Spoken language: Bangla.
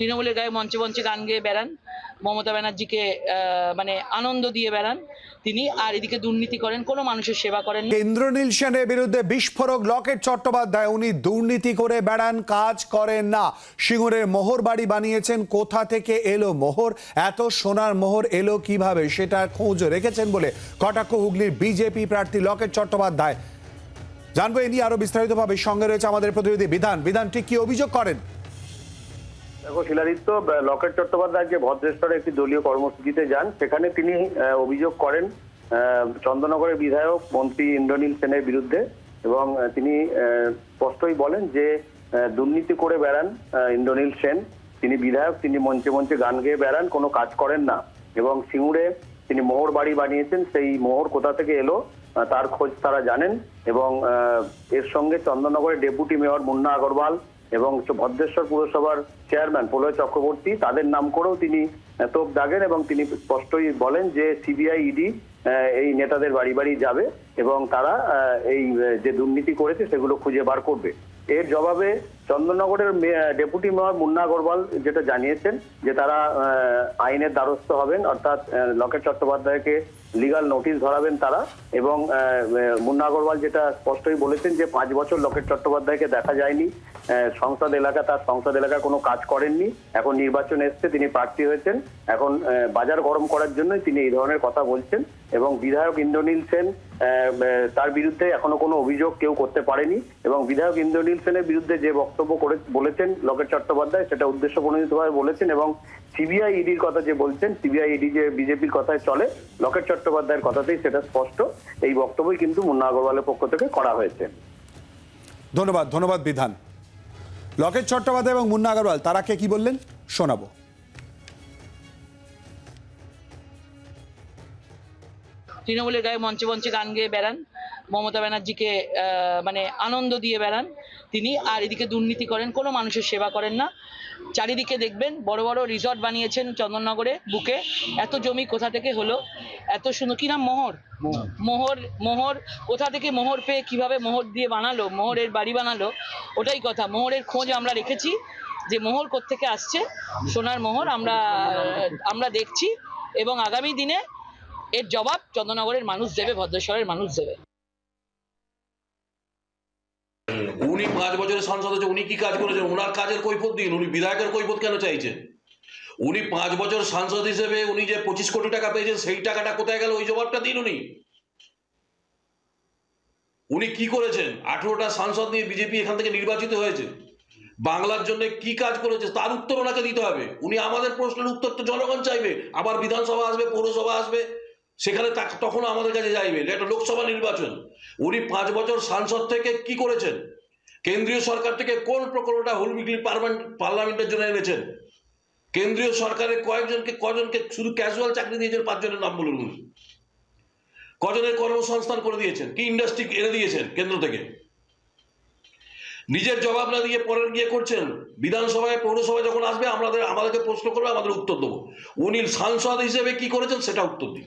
তৃণমূলের গায়ে মঞ্চে মঞ্চে গান গেয়ে বেড়ান। মমতা ব্যানার্জিকে মানে আনন্দ দিয়ে বেড়ান তিনি। আর এদিকে দুর্নীতি করেন, কোনো মানুষের সেবা করেন ইন্দ্রনীল সেনের বিরুদ্ধে বিস্ফোরক লকেট চট্টোপাধ্যায়, উনি দুর্নীতি করে বেড়ান, কাজ করেন না। সিঙ্গুরের মোহর বাড়ি বানিয়েছেন, কোথা থেকে এলো মোহর? এত সোনার মোহর এলো কীভাবে? সেটা খোঁজ রেখেছেন বলে কটাক্ষ হুগলির বিজেপি প্রার্থী লকেট চট্টোপাধ্যায়। জানব এ নিয়ে আরও বিস্তারিতভাবে। সঙ্গে রয়েছে আমাদের প্রতিনিধি বিধান। বিধান ঠিক কি অভিযোগ করেন? দেখো, শিলাদিত্য লকেট চট্টোপাধ্যায় যে ভদ্রেশ্বরে একটি দলীয় কর্মসূচিতে যান। সেখানে তিনি অভিযোগ করেন চন্দননগরের বিধায়ক মন্ত্রী ইন্দ্রনীল সেনের বিরুদ্ধে এবং তিনি স্পষ্টই বলেন যে দুর্নীতি করে বেড়ান ইন্দ্রনীল সেন। তিনি বিধায়ক, তিনি মঞ্চে মঞ্চে গান গেয়ে বেড়ান, কোনো কাজ করেন না। এবং সিঙ্গুরে তিনি মোহর বাড়ি বানিয়েছেন, সেই মোহর কোথা থেকে এলো তার খোঁজ তারা জানেন। এবং এর সঙ্গে চন্দননগরের ডেপুটি মেয়র মুন্না আগরওয়াল এবং ভদ্রেশ্বর পুরসভার চেয়ারম্যান প্রলয় চক্রবর্তী, তাদের নাম করেও তিনি তোপ দাগেন এবং তিনি স্পষ্টই বলেন যে সিবিআই ইডি এই নেতাদের বাড়ি বাড়ি যাবে এবং তারা এই যে দুর্নীতি করেছে সেগুলো খুঁজে বার করবে। এর জবাবে চন্দননগরের ডেপুটি মেয়র মুন্না আগরওয়াল যেটা জানিয়েছেন যে তারা আইনের দ্বারস্থ হবেন, অর্থাৎ লকেট চট্টোপাধ্যায়কে লিগাল নোটিশ ধরাবেন তারা এবং মুন্না আগরওয়াল যেটা স্পষ্টই বলেছেন যে পাঁচ বছর লকেট চট্টোপাধ্যায়কে দেখা যায়নি সংসদ এলাকা, তার সংসদ এলাকায় কোনো কাজ করেননি। এখন নির্বাচন এসছে, তিনি প্রার্থী হয়েছেন। এখন বাজার গরম করার জন্যই তিনি এই ধরনের কথা বলছেন এবং বিধায়ক ইন্দ্রনীল সেন তার বিরুদ্ধে এখনও কোনো অভিযোগ কেউ করতে পারেনি এবং বিধায়ক ইন্দ্রনীল সেনের বিরুদ্ধে যে বক্তব্য করে, বলেছেন লকেট চট্টোপাধ্যায়, সেটা উদ্দেশ্য প্রণোদিতভাবে বলেছেন এবং সিবিআই ইডির কথা যে বলছেন, সিবিআই ইডি যে বিজেপির কথায় চলে, লকেট চট্টোপাধ্যায়ের কথাতেই সেটা স্পষ্ট। এই বক্তব্যই কিন্তু মুন্না আগরওয়ালের পক্ষ থেকে করা হয়েছে। ধন্যবাদ ধন্যবাদ বিধান। লকেট চট্টোপাধ্যায় এবং মুন্না আগরওয়াল, তারা কে কি বললেন? শোনাবো। তৃণমূলের গায়ে মঞ্চে মঞ্চে গান গেয়ে বেড়ান। মমতা ব্যানার্জিকে মানে আনন্দ দিয়ে বেড়ান তিনি। আর এদিকে দুর্নীতি করেন কোনো মানুষের সেবা করেন না। চারিদিকে দেখবেন বড় বড় রিসর্ট বানিয়েছেন চন্দননগরে বুকে। এত জমি কোথা থেকে হলো? এত সুন্দর কি নাম? মোহর? মোহর। মোহর কোথা থেকে মোহর পেয়ে কীভাবে মোহর দিয়ে বানালো মোহরের বাড়ি বানালো ওটাই কথা। মোহরের খোঁজ আমরা রেখেছি যে মোহর কোত্থেকে আসছে। সোনার মোহর আমরা আমরা দেখছি এবং আগামী দিনে এর জবাব চন্দ্রনগরের মানুষ দেবে, ভদ্রেশ্বরের মানুষ দেবে। উনি পাঁচ বছরের সাংসদ হচ্ছে উনি কি কাজ করেছেন? ওনার কাজের কৈফত দিন, উনি বিধায়কের কৈফত কেন চাইছেন উনি পাঁচ বছর সাংসদ হিসেবে উনি যে পঁচিশ কোটি টাকা পেয়েছেন, সেই টাকাটা কোথায় গেল? ওই জবাবটা দিন উনি। উনি কি করেছেন? আঠেরোটা সাংসদ নিয়ে বিজেপি এখান থেকে নির্বাচিত হয়েছে। বাংলার জন্য কি কাজ করেছে? তার উত্তর ওনাকে দিতে হবে। উনি আমাদের প্রশ্নের উত্তর তো জনগণ চাইবে। আবার বিধানসভা আসবে, পৌরসভা আসবে। সেখানে তখন আমাদের কাছে যাইবে এটা লোকসভা নির্বাচন। উনি পাঁচ বছর সাংসদ থেকে কি করেছেন? কেন্দ্রীয় সরকার থেকে কোন প্রকল্পটা হুলমিগলি পার্লামেন্টের জন্য এনেছেন? কেন্দ্রীয় সরকারের কয়েকজনকে কজনকে শুধু ক্যাজুয়াল চাকরি দিয়েছেন, পাঁচজনের নাম বলুন। কজনের কর্মসংস্থান করে দিয়েছেন? কি ইন্ডাস্ট্রি এনে দিয়েছেন কেন্দ্র থেকে? নিজের জবাব না দিয়ে পরের গিয়ে করছেন? বিধানসভায়, পৌরসভায় যখন আসবে, আমাদের আমাদেরকে প্রশ্ন করবে, আমাদের উত্তর দেবো। উনি সাংসদ হিসেবে কি করেছেন, সেটা উত্তর দিন।